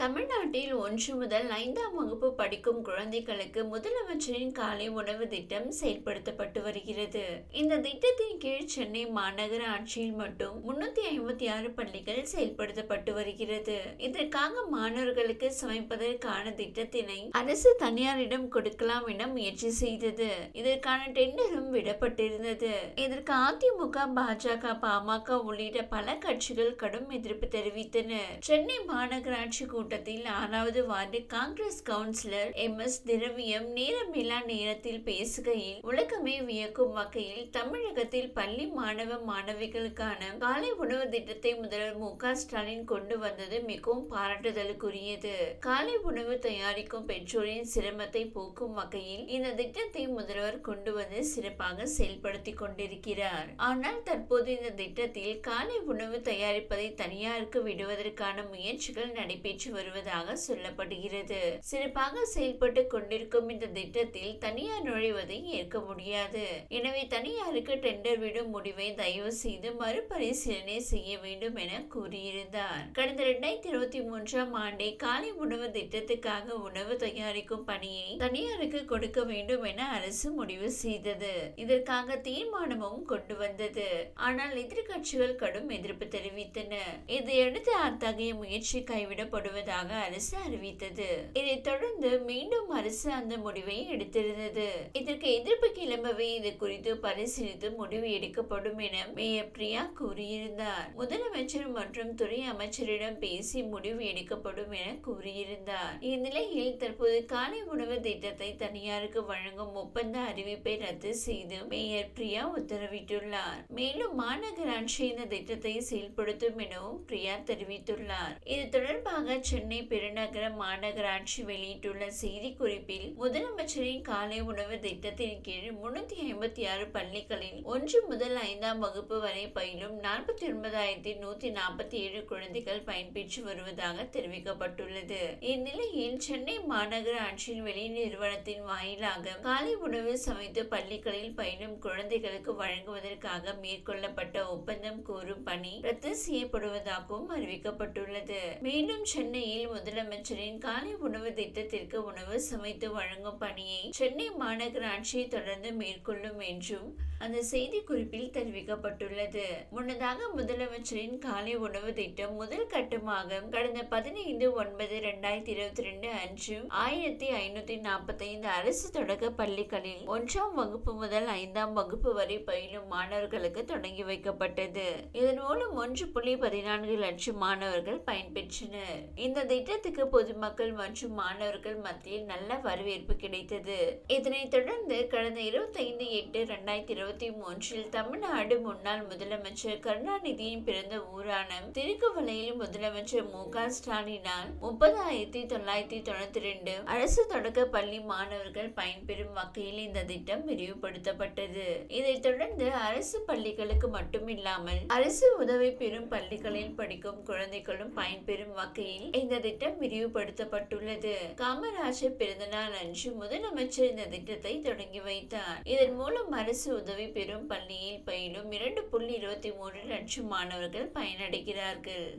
தமிழ்நாட்டில் ஒன்று முதல் ஐந்தாம் வகுப்பு படிக்கும் குழந்தைகளுக்கு முதலமைச்சரின் காலை உணவு திட்டம் செயல்படுத்தப்பட்டு வருகிறது. இந்த திட்டத்தின் கீழ் சென்னை மாநகர ஆட்சியில் மட்டும் முன்னூத்தி ஐம்பத்தி ஆறு பள்ளிகள் செயல்படுத்தப்பட்டு வருகிறது. இதற்காக மாணவர்களுக்கு சமைப்பதற்கான திட்டத்தினை அரசு தனியாரிடம் கொடுக்கலாம் என முயற்சி செய்தது. இதற்கான டெண்டரும் விடப்பட்டிருந்தது. இதற்கு அதிமுக பாஜக பாமக உள்ளிட்ட பல கட்சிகள் கடும் எதிர்ப்பு தெரிவித்தன. சென்னை மாநகராட்சி கூட்டத்தில் ஆறாவது ward Congress councillor M. S. Thiraviyam நேரமில்லா நேரத்தில் பேசுகையில் உலகமே வியக்கும் வகையில் தமிழகத்தில் பள்ளி மாணவ மாணவிகளுக்கான காலை உணவு திட்டத்தை முதல்வர் மு. க. ஸ்டாலின் கொண்டு வந்தது மிகவும் பாராட்டுதலுக்குரியது. காலை உணவு தயாரிக்கும் பெற்றோரின் சிரமத்தை போக்கும் வகையில் இந்த திட்டத்தை முதல்வர் கொண்டு வந்து சிறப்பாக செயல்படுத்தி கொண்டிருக்கிறார். ஆனால் தற்போது இந்த திட்டத்தில் காலை உணவு தயாரிப்பதை தனியாருக்கு விடுவதற்கான முயற்சிகள் நடைபெற்று வருவதாக சொல்லப்படுகிறது. சிறப்பாக செயல்பட்டு கொண்டிருக்கும் இந்த திட்டத்தில் தனியார் நுழைவதை ஏற்க முடியாது. எனவே தனியாருக்கு டெண்டர் விடும் முடிவை தயவு செய்து மறுபரிசீலனை செய்ய வேண்டும் என கூறியிருந்தார். கடந்த இரண்டாயிரத்தி இருபத்தி மூன்றாம் ஆண்டே காலை உணவு திட்டத்துக்காக உணவு தயாரிக்கும் பணியை தனியாருக்கு கொடுக்க வேண்டும் என அரசு முடிவு செய்தது. இதற்காக தீர்மானமும் கொண்டு வந்தது. ஆனால் எதிர்கட்சிகள் கடும் எதிர்ப்பு தெரிவித்தன. இதையடுத்து அத்தகைய முயற்சி கைவிடப்படுவது கைவிடப்படுவதாக அரசு அறிவித்தது. இதைத் தொடர்ந்து மீண்டும் அரசு அந்த முடிவை எடுத்திருந்தது. இதற்கு எதிர்ப்பு கிளம்பவே இது குறித்து பரிசீலித்து முடிவு எடுக்கப்படும் என மேயர் பிரியா கூறியிருந்தார். முதலமைச்சர் மற்றும் துறை அமைச்சரிடம் பேசி முடிவு எடுக்கப்படும் என கூறியிருந்தார். இந்நிலையில் தற்போது காலை உணவு திட்டத்தை தனியாருக்கு வழங்கும் ஒப்பந்த அறிவிப்பை ரத்து செய்து மேயர் பிரியா உத்தரவிட்டுள்ளார். மேலும் மாநகராட்சி இந்த திட்டத்தை செயல்படுத்தும் எனவும் பிரியா தெரிவித்துள்ளார். இது தொடர்பாக சென்னை பெருநகர மாநகராட்சி வெளியிட்டுள்ள செய்திக்குறிப்பில் முதலமைச்சரின் காலை உணவு திட்டத்தின் கீழ் முன்னூத்தி ஐம்பத்தி ஆறு பள்ளிகளில் ஒன்று முதல் ஐந்தாம் வகுப்பு வரை பயிலும் நாற்பத்தி ஒன்பதாயிரத்தி நூத்தி நாற்பத்தி ஏழு குழந்தைகள் பயன்பெற்று வருவதாக தெரிவிக்கப்பட்டுள்ளது. இந்நிலையில் சென்னை மாநகர ஆட்சியின் வெளி நிறுவனத்தின் வாயிலாக காலை உணவு சமைத்து பள்ளிகளில் பயிலும் குழந்தைகளுக்கு வழங்குவதற்காக மேற்கொள்ளப்பட்ட ஒப்பந்தம் கோரும் பணி ரத்து செய்யப்படுவதாகவும் அறிவிக்கப்பட்டுள்ளது. மேலும் சென்னை சென்னையில் முதலமைச்சரின் காலை உணவு திட்டத்திற்கு உணவு சமைத்து வழங்கும் பணியை சென்னை மாநகராட்சி தொடர்ந்து மேற்கொள்ளும் என்றும் அந்த செய்தி குறிப்பில் தெரிவிக்கப்பட்டுள்ளது. முன்னதாக முதலமைச்சரின் காலை உணவு திட்டம் முதல் கட்டமாக கடந்த பதினைந்து ஒன்பது இரண்டாயிரத்தி இருபத்தி ரெண்டு அன்று ஆயிரத்தி ஐநூத்தி நாற்பத்தி ஐந்து அரசு தொடக்க பள்ளிகளில் ஒன்றாம் வகுப்பு முதல் ஐந்தாம் வகுப்பு வரை பயிலும் மாணவர்களுக்கு தொடங்கி வைக்கப்பட்டது. இதன் மூலம் ஒன்று புள்ளி பதினான்கு லட்சம் மாணவர்கள் பயன்பெற்றனர். இந்த திட்டத்துக்கு பொதுமக்கள் மற்றும் மாணவர்கள் மத்தியில் நல்ல வரவேற்பு கிடைத்தது. இதனைத் தொடர்ந்து கடந்த இருபத்தி ஐந்து எட்டு இரண்டாயிரத்தி இருபத்தி மூன்றில் தமிழ்நாடு முன்னாள் முதலமைச்சர் கருணாநிதியின் பிறந்த ஊரான திருக்குவளையில் முதலமைச்சர் மு க ஸ்டாலினால் முப்பதாயிரத்தி தொள்ளாயிரத்தி தொண்ணூத்தி ரெண்டு அரசு தொடக்க பள்ளி மாணவர்கள் பயன்பெறும் வகையில் இந்த திட்டம் விரிவுபடுத்தப்பட்டது. இதைத் தொடர்ந்து அரசு பள்ளிகளுக்கு மட்டுமில்லாமல் அரசு உதவி பெறும் பள்ளிகளில் படிக்கும் குழந்தைகளும் பயன்பெறும் வகையில் இந்த திட்டம் விரிவுபடுத்தப்பட்டுள்ளது. காமராஜர் பிறந்தநாள் அன்று முதலமைச்சர் இந்த திட்டத்தை தொடங்கி வைத்தார். இதன் மூலம் அரசு உதவி பெறும் பள்ளியில் பயிலும் இரண்டு புள்ளி இருபத்தி மூன்று லட்சம் மாணவர்கள் பயனடைகிறார்கள்.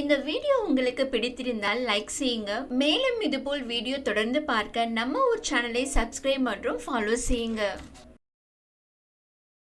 இந்த வீடியோ உங்களுக்கு பிடித்திருந்தால் லைக் செய்யுங்க. மேலும் இதுபோல் வீடியோ தொடர்ந்து பார்க்க நம்ம ஒரு சேனலை சப்ஸ்கிரைப் மற்றும் ஃபாலோ செய்யுங்க.